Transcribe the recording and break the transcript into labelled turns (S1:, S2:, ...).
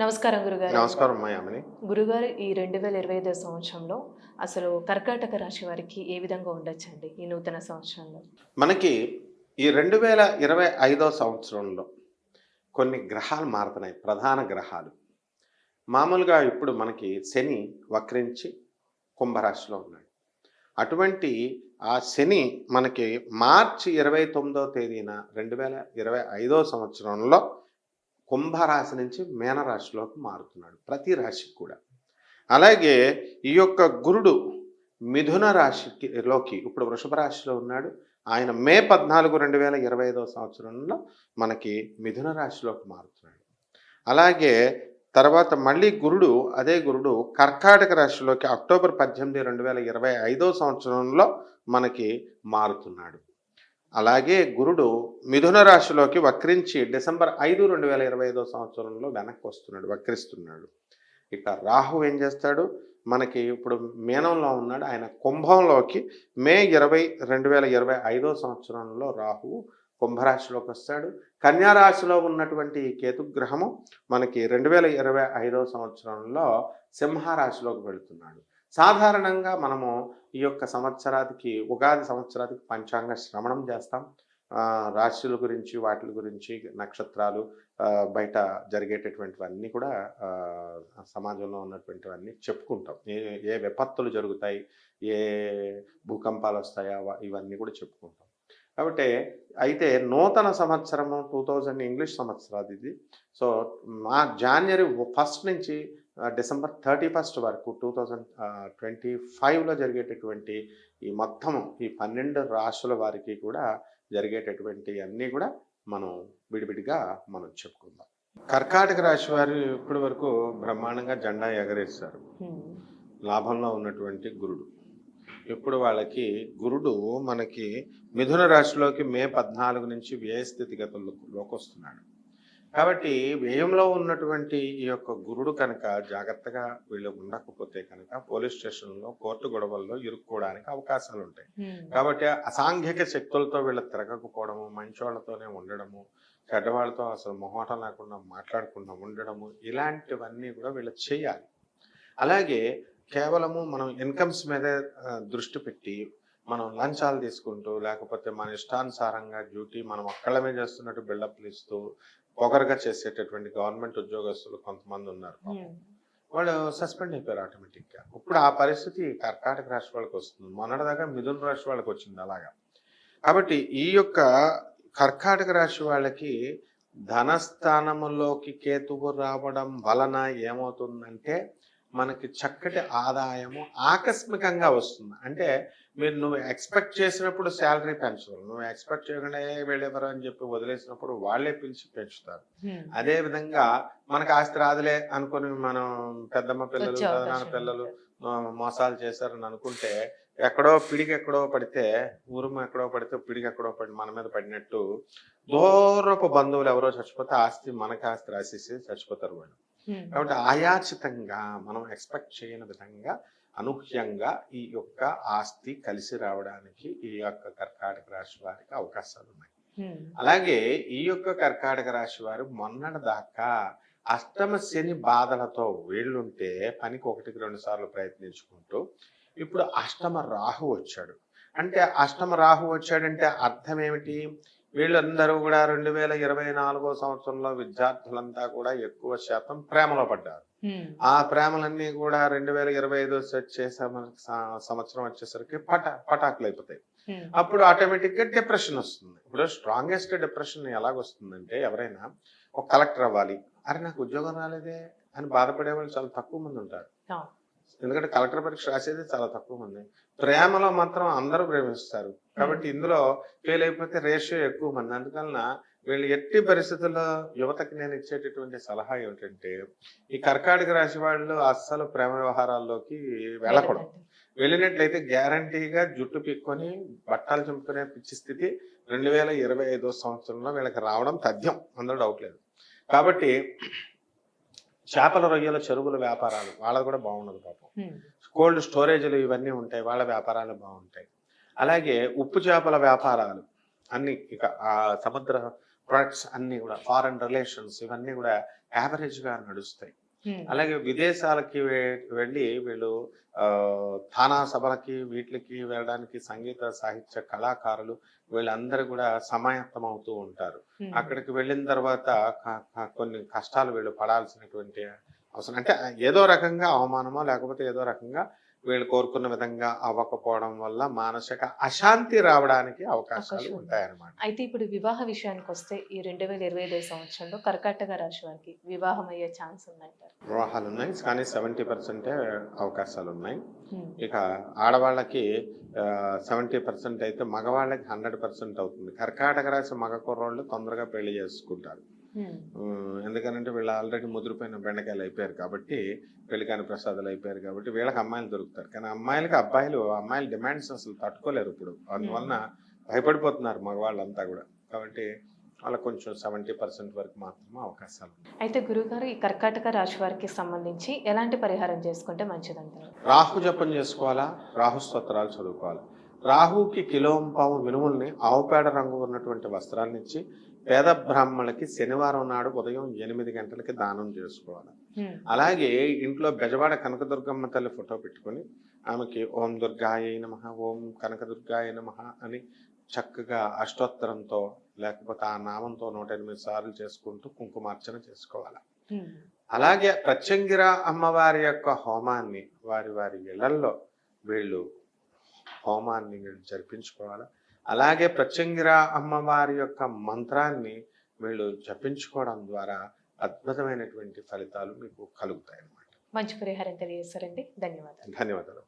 S1: నమస్కారం గురుగారు.
S2: నమస్కారం అమ్మాయి
S1: గురుగారు ఈ రెండు వేల ఇరవై ఐదో సంవత్సరంలో అసలు కర్కాటక రాశి వారికి ఏ విధంగా ఉండొచ్చండి ఈ నూతన సంవత్సరంలో?
S2: మనకి ఈ రెండు వేల ఇరవై ఐదో సంవత్సరంలో కొన్ని గ్రహాలు మారుతున్నాయి ప్రధాన గ్రహాలు. మామూలుగా ఇప్పుడు మనకి శని వక్రించి కుంభరాశిలో ఉన్నాడు. అటువంటి ఆ శని మనకి మార్చి ఇరవై తొమ్మిదో తేదీన రెండు వేల ఇరవై ఐదో సంవత్సరంలో కుంభరాశి నుంచి మేనరాశిలోకి మారుతున్నాడు ప్రతి రాశికి కూడా. అలాగే ఈ యొక్క గురుడు మిథున రాశికి లోకి ఇప్పుడు వృషభ రాశిలో ఉన్నాడు. ఆయన మే పద్నాలుగు రెండు వేల ఇరవై ఐదవ సంవత్సరంలో మనకి మిథున రాశిలోకి మారుతున్నాడు. అలాగే తర్వాత మళ్ళీ గురుడు అదే గురుడు కర్కాటక రాశిలోకి అక్టోబర్ పద్దెనిమిది రెండు వేల ఇరవై ఐదో సంవత్సరంలో మనకి మారుతున్నాడు. అలాగే గురుడు మిథున రాశిలోకి వక్రించి డిసెంబర్ ఐదు రెండు వేల ఇరవై ఐదో సంవత్సరంలో వెనక్కి వస్తున్నాడు వక్రిస్తున్నాడు. ఇక రాహు ఏం చేస్తాడు? మనకి ఇప్పుడు మీనంలో ఉన్నాడు. ఆయన కుంభంలోకి మే ఇరవై రెండు వేల ఇరవై ఐదో సంవత్సరంలో రాహువు కుంభరాశిలోకి వస్తాడు. కన్యారాశిలో ఉన్నటువంటి కేతుగ్రహము మనకి రెండు వేల ఇరవై ఐదో సంవత్సరంలో సింహరాశిలోకి వెళుతున్నాడు. సాధారణంగా మనము ఈ యొక్క సంవత్సరానికి ఉగాది సంవత్సరానికి పంచాంగ శ్రవణం చేస్తాం. రాశుల గురించి వాటి గురించి నక్షత్రాలు బయట జరిగేటటువంటివన్నీ కూడా సమాజంలో ఉన్నటువంటివన్నీ చెప్పుకుంటాం. ఏ ఏ విపత్తులు జరుగుతాయి ఏ భూకంపాలు వస్తాయా ఇవన్నీ కూడా చెప్పుకుంటాం. కాబట్టి అయితే నూతన సంవత్సరము టూ థౌజండ్ ఇంగ్లీష్ సంవత్సరాది ఇది సో మా జాన్వరి ఫస్ట్ నుంచి డిసెంబర్ థర్టీ ఫస్ట్ వరకు టూ థౌజండ్ ట్వంటీ ఫైవ్లో జరిగేటటువంటి ఈ మొత్తం ఈ పన్నెండు రాశుల వారికి కూడా జరిగేటటువంటి అన్నీ కూడా మనం విడివిడిగా మనం చెప్పుకుందాం. కర్కాటక రాశి వారు ఇప్పటి వరకు బ్రహ్మాండంగా జెండా ఎగరేస్తారు. లాభంలో ఉన్నటువంటి గురుడు. ఇప్పుడు వాళ్ళకి గురుడు మనకి మిథున రాశిలోకి మే పద్నాలుగు నుంచి వ్యయ స్థితిగతుల్లోకి వస్తున్నాడు కాబట్టి వ్యయంలో ఉన్నటువంటి ఈ యొక్క గురుడు కనుక జాగ్రత్తగా వీళ్ళు ఉండకపోతే కనుక పోలీస్ స్టేషన్లో కోర్టు గొడవల్లో ఇరుక్కోవడానికి అవకాశాలు ఉంటాయి. కాబట్టి అసాంఘిక శక్తులతో వీళ్ళు తిరగకపోవడము మంచోళ్ళతోనే ఉండడము చెడ్డవాళ్ళతో అసలు మొహమాటం లేకుండా మాట్లాడకుండా ఉండడము ఇలాంటివన్నీ కూడా వీళ్ళు చేయాలి అలాగే కేవలము మనం ఇన్కమ్స్ మీదే దృష్టి పెట్టి మనం లంచాలు తీసుకుంటూ లేకపోతే మన ఇష్టానుసారంగా డ్యూటీ మనం ఒక్కళ్ళమే చేస్తున్నట్టు బిల్డప్లు ఇస్తూ పొగరుగా చేసేటటువంటి గవర్నమెంట్ ఉద్యోగస్తులు కొంతమంది ఉన్నారు
S1: హ్మ్.
S2: వాళ్ళు సస్పెండ్ అయిపోయారు ఆటోమేటిక్గా. ఇప్పుడు ఆ పరిస్థితి కర్కాటక రాశి వాళ్ళకి వస్తుంది. మొన్నటిదాకా మిథున రాశి వాళ్ళకి వచ్చింది అలాగా. కాబట్టి ఈ యొక్క కర్కాటక రాశి వాళ్ళకి ధనస్థానములోకి కేతువు రావడం వలన ఏమవుతుందంటే మనకి చక్కటి ఆదాయము ఆకస్మికంగా వస్తుంది. అంటే మీరు నువ్వు ఎక్స్పెక్ట్ చేసినప్పుడు శాలరీ పెంచరు. నువ్వు ఎక్స్పెక్ట్ చేయకుండా "ఏ, వీళ్ళెవరు అని చెప్పి వదిలేసినప్పుడు వాళ్ళే పిలిచి పెంచుతారు. అదే విధంగా మనకు ఆస్తి రాదులే అనుకుని మనం పెద్దమ్మ పిల్లలు
S1: అవకాశం
S2: పిల్లలు మోసాలు చేశారని అనుకుంటే ఎక్కడో పిడికి ఎక్కడో పడితే ఊరుము ఎక్కడో పడితే పిడికి ఎక్కడో పడి మన మీద పడినట్టు దూరపు బంధువులు ఎవరో చచ్చిపోతే ఆస్తి మనకి ఆస్తి రాసేసి చచ్చిపోతారు వాళ్ళు. కాబట్టి ఆయాచితంగా మనం ఎక్స్పెక్ట్ చేయని విధంగా అనూహ్యంగా ఈ యొక్క ఆస్తి కలిసి రావడానికి ఈ యొక్క కర్కాటక రాశి వారికి అవకాశాలు ఉన్నాయి. అలాగే ఈ యొక్క కర్కాటక రాశి వారు మొన్నటి దాకా అష్టమ శని బాధలతో వీళ్ళుంటే పనికి ఒకటికి రెండు సార్లు ప్రయత్నించుకుంటూ ఇప్పుడు అష్టమ రాహు వచ్చాడు. అంటే అష్టమ రాహు వచ్చాడంటే అర్థం ఏమిటి? వీళ్ళందరూ కూడా రెండు వేల ఇరవై నాలుగో సంవత్సరంలో విద్యార్థులంతా కూడా ఎక్కువ శాతం ప్రేమలో పడ్డారు. ఆ ప్రేమలన్నీ కూడా రెండు వేల ఇరవై ఐదో వచ్చే సంవత్సరం వచ్చేసరికి పటా పటాకులు అయిపోతాయి. అప్పుడు ఆటోమేటిక్గా డిప్రెషన్ వస్తుంది ఇప్పుడు స్ట్రాంగెస్ట్ డిప్రెషన్ ఎలాగొస్తుందంటే ఎవరైనా ఒక కలెక్టర్ అవ్వాలి అరే నాకు ఉద్యోగం రాలేదే అని బాధపడే వాళ్ళు చాలా తక్కువ మంది ఉంటారు. ఎందుకంటే కలెక్టర్ పరీక్ష రాసేది చాలా తక్కువ మంది. ప్రేమలో మాత్రం అందరూ ప్రేమిస్తారు. కాబట్టి ఇందులో ఫెయిల్ అయిపోతే రేషియో ఎక్కువ మంది. అందువలన వీళ్ళు ఎట్టి పరిస్థితుల్లో యువతకి నేను ఇచ్చేటటువంటి సలహా ఏమిటంటే ఈ కర్కాటక రాశి వాళ్ళు అస్సలు ప్రేమ వ్యవహారాల్లోకి వెళ్ళకూడదు. వెళ్ళినట్లయితే గ్యారంటీగా జుట్టు పిక్కొని బట్టలు చింపుకునే పిచ్చి స్థితి రెండు వేల ఇరవై ఐదో సంవత్సరంలో వీళ్ళకి రావడం తథ్యం. అందులో డౌట్ లేదు. కాబట్టి చేపల రొయ్యల చెరువుల వ్యాపారాలు వాళ్ళది కూడా బాగుండదు పాపం. కోల్డ్ స్టోరేజ్లు ఇవన్నీ ఉంటాయి వాళ్ళ వ్యాపారాలు బాగుంటాయి అలాగే ఉప్పు చేపల వ్యాపారాలు అన్ని ఇక ఆ సముద్ర ప్రొడక్ట్స్ అన్నీ కూడా ఫారెన్ రిలేషన్స్ ఇవన్నీ కూడా యావరేజ్గా నడుస్తాయి. అలాగే విదేశాలకి వెళ్ళి వీళ్ళు ఆ, థానా సభలకి వీటికి వెళ్ళడానికి సంగీత సాహిత్య కళాకారులు వీళ్ళందరూ కూడా సమాయత్తం అవుతూ ఉంటారు. అక్కడికి వెళ్ళిన తర్వాత కొన్ని కష్టాలు వీళ్ళు పడాల్సినటువంటి అవసరం. అంటే ఏదో రకంగా అవమానమో లేకపోతే ఏదో రకంగా వీళ్ళు కోరుకున్న విధంగా అవ్వకపోవడం వల్ల మానసిక అశాంతి రావడానికి అవకాశాలు. ఉంటాయన్నమాట
S1: అయితే ఇప్పుడు వివాహ విషయానికి వస్తే ఈ రెండు వేల ఇరవై ఐదు సంవత్సరంలో కర్కాటక రాశి వారికి వివాహం అయ్యే ఛాన్స్ ఉందంటారు
S2: వివాహాలు ఉన్నాయి కానీ సెవెంటీ పర్సెంటే అవకాశాలు ఉన్నాయి. ఇక ఆడవాళ్ళకి సెవెంటీ పర్సెంట్ అయితే మగవాళ్ళకి హండ్రెడ్ పర్సెంట్ అవుతుంది కర్కాటక రాశి మగ కుర్రోళ్ళు తొందరగా పెళ్ళి చేసుకుంటారు ఎందుకనంటే వీళ్ళు ఆల్రెడీ ముదిరిపోయిన బెండకాయలు అయిపోయారు కాబట్టి పెళ్ళికాని ప్రసాదాలు అయిపోయారు కాబట్టి వీళ్ళకి అమ్మాయిలు దొరుకుతారు. కానీ అమ్మాయిలకి అబ్బాయిలు అమ్మాయిల డిమాండ్స్ అసలు తట్టుకోలేరు ఇప్పుడు. అందువలన భయపడిపోతున్నారు మగవాళ్ళంతా కూడా. కాబట్టి వాళ్ళకి కొంచెం సెవెంటీ పర్సెంట్ వరకు మాత్రమే అవకాశాలు
S1: అయితే గురుగారు ఈ కర్కాటక రాశి వారికి సంబంధించి ఎలాంటి పరిహారం చేసుకుంటే మంచిదంటారు?
S2: రాహు జపం చేసుకోవాలా? రాహు స్తోత్రాలు చదువుకోవాలి. రాహుకి కిలోంపావు మినుముల్ని ఆవుపేడ రంగు ఉన్నటువంటి వస్త్రాన్ని ఇచ్చి పేద బ్రాహ్మణులకి శనివారం నాడు ఉదయం ఎనిమిది గంటలకి దానం చేసుకోవాలి
S1: హ్మ్.
S2: అలాగే ఇంట్లో బెజవాడ కనకదుర్గమ్మ తల్లి ఫోటో పెట్టుకొని ఆమెకి ఓం దుర్గాయ నమ ఓం కనకదుర్గాయ నమ అని చక్కగా అష్టోత్తరంతో లేకపోతే ఆ నామంతో నూట ఎనిమిది సార్లు చేసుకుంటూ కుంకుమార్చన చేసుకోవాలి
S1: హ్మ్.
S2: అలాగే ప్రత్యంగిర అమ్మవారి యొక్క హోమాన్ని వారి వారి ఇళ్ళల్లో వీళ్ళు హోమాన్ని వీళ్ళు జరిపించుకోవాలి అలాగే ప్రత్యంగిర అమ్మవారి యొక్క మంత్రాన్ని వీళ్ళు జపించుకోవడం ద్వారా అద్భుతమైనటువంటి ఫలితాలు మీకు కలుగుతాయి అన్నమాట
S1: మంచి పరిహారం తెలియజేస్తారండి ధన్యవాదాలు.
S2: ధన్యవాదాలు.